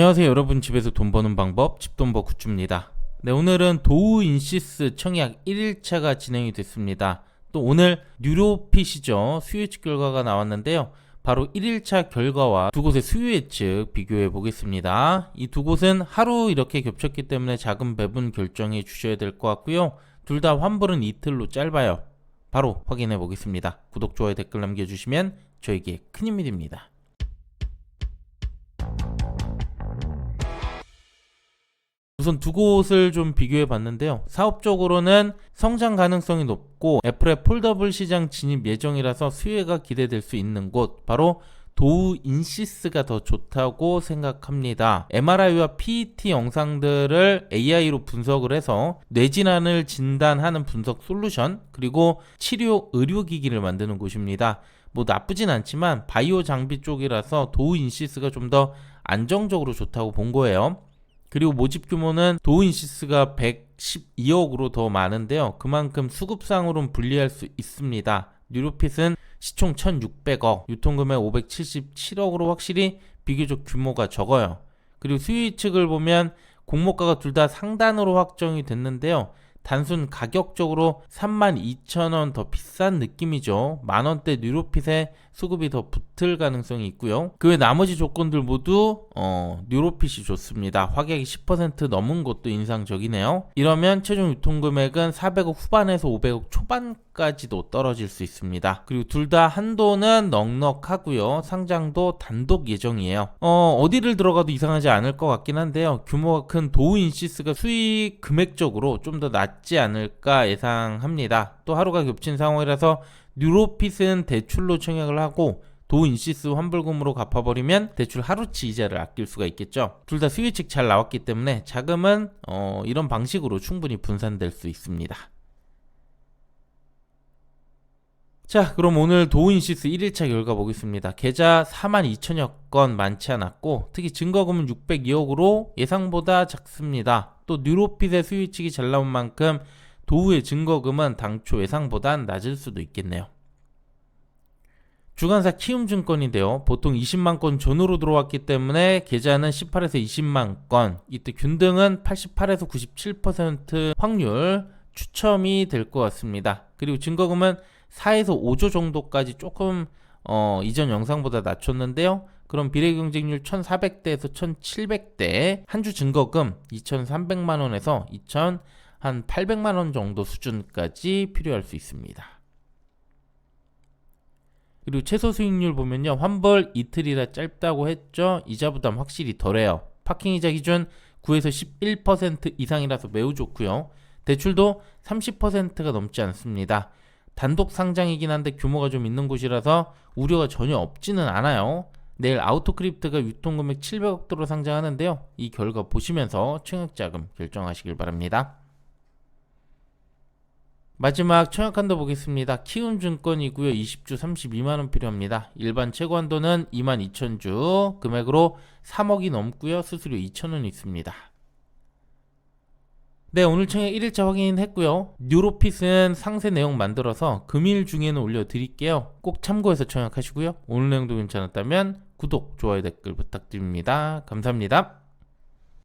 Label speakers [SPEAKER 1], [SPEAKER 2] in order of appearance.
[SPEAKER 1] 안녕하세요 여러분. 집에서 돈 버는 방법 집돈버 굿즈입니다. 네 오늘은 도우 인시스 청약 1일차가 진행이 됐습니다. 또 오늘 뉴로 핏이죠. 수요 예측 결과가 나왔는데요. 바로 1일차 결과와 두 곳의 수요 예측 비교해 보겠습니다. 이 두 곳은 하루 이렇게 겹쳤기 때문에 작은 배분 결정해 주셔야 될 것 같고요. 둘 다 환불은 이틀로 짧아요. 바로 확인해 보겠습니다. 구독 좋아요 댓글 남겨주시면 저에게 큰 힘이 됩니다 우선 두 곳을 좀 비교해 봤는데요. 사업적으로는 성장 가능성이 높고 애플의 폴더블 시장 진입 예정이라서 수혜가 기대될 수 있는 곳 바로 도우 인시스가 더 좋다고 생각합니다. MRI와 PET 영상들을 AI로 분석을 해서 뇌질환을 진단하는 분석 솔루션 그리고 치료 의료기기를 만드는 곳입니다. 뭐 나쁘진 않지만 바이오 장비 쪽이라서 도우 인시스가 좀 더 안정적으로 좋다고 본 거예요. 그리고 모집 규모는 도인시스가 112억으로 더 많은데요. 그만큼 수급상으로는 불리할 수 있습니다. 뉴로핏은 시총 1,600억, 유통금액 577억으로 확실히 비교적 규모가 적어요. 그리고 수요 측을 보면 공모가가 둘 다 상단으로 확정이 됐는데요. 단순 가격적으로 32,000원 더 비싼 느낌이죠. 만원대 뉴로핏에 수급이 더 붙을 가능성이 있고요. 그 외 나머지 조건들 모두 어, 뉴로핏이 좋습니다. 확약이 10% 넘은 것도 인상적이네요. 이러면 최종 유통금액은 400억 후반에서 500억 초반까지도 떨어질 수 있습니다. 그리고 둘 다 한도는 넉넉하고요. 상장도 단독 예정이에요. 어, 어디를 들어가도 이상하지 않을 것 같긴 한데요. 규모가 큰 도우인시스가 수익 금액적으로 좀 더 낫지 않을까 예상합니다. 또 하루가 겹친 상황이라서 뉴로핏은 대출로 청약을 하고 도 인시스 환불금으로 갚아버리면 대출 하루치 이자를 아낄 수가 있겠죠. 둘 다 수요측 잘 나왔기 때문에 자금은 어, 이런 방식으로 충분히 분산될 수 있습니다. 자, 그럼 오늘 도인시스 1일차 결과 보겠습니다. 계좌 4만 2천여 건 많지 않았고, 특히 증거금은 602억으로 예상보다 작습니다. 또 뉴로핏의 수요측이 잘 나온 만큼 도우의 증거금은 당초 예상보단 낮을 수도 있겠네요. 주간사 키움증권인데요. 보통 20만 건 전후로 들어왔기 때문에 계좌는 18에서 20만 건, 이때 균등은 88에서 97% 확률 추첨이 될 것 같습니다. 그리고 증거금은 4에서 5조 정도까지 조금 어, 이전 영상보다 낮췄는데요. 그럼 비례 경쟁률 1,400대에서 1,700대 한 주 증거금 2,300만 원에서 2,000 한 800만 원 정도 수준까지 필요할 수 있습니다. 그리고 최소 수익률 보면요. 환불 이틀이라 짧다고 했죠. 이자 부담 확실히 덜해요. 파킹 이자 기준 9에서 11% 이상이라서 매우 좋고요. 대출도 30%가 넘지 않습니다. 단독 상장이긴 한데 규모가 좀 있는 곳이라서 우려가 전혀 없지는 않아요. 내일 아우토크립트가 유통금액 700억대로 상장하는데요. 이 결과 보시면서 청약자금 결정하시길 바랍니다. 마지막 청약 한도 보겠습니다. 키움증권이고요. 20주 32만원 필요합니다. 일반 최고 한도는 22,000주 금액으로 3억이 넘고요. 수수료 2,000원 있습니다. 네, 오늘 청약 1일차 확인했고요. 뉴로핏은 상세 내용 만들어서 금일 중에는 올려드릴게요. 꼭 참고해서 청약하시고요. 오늘 내용도 괜찮았다면 구독, 좋아요, 댓글 부탁드립니다. 감사합니다.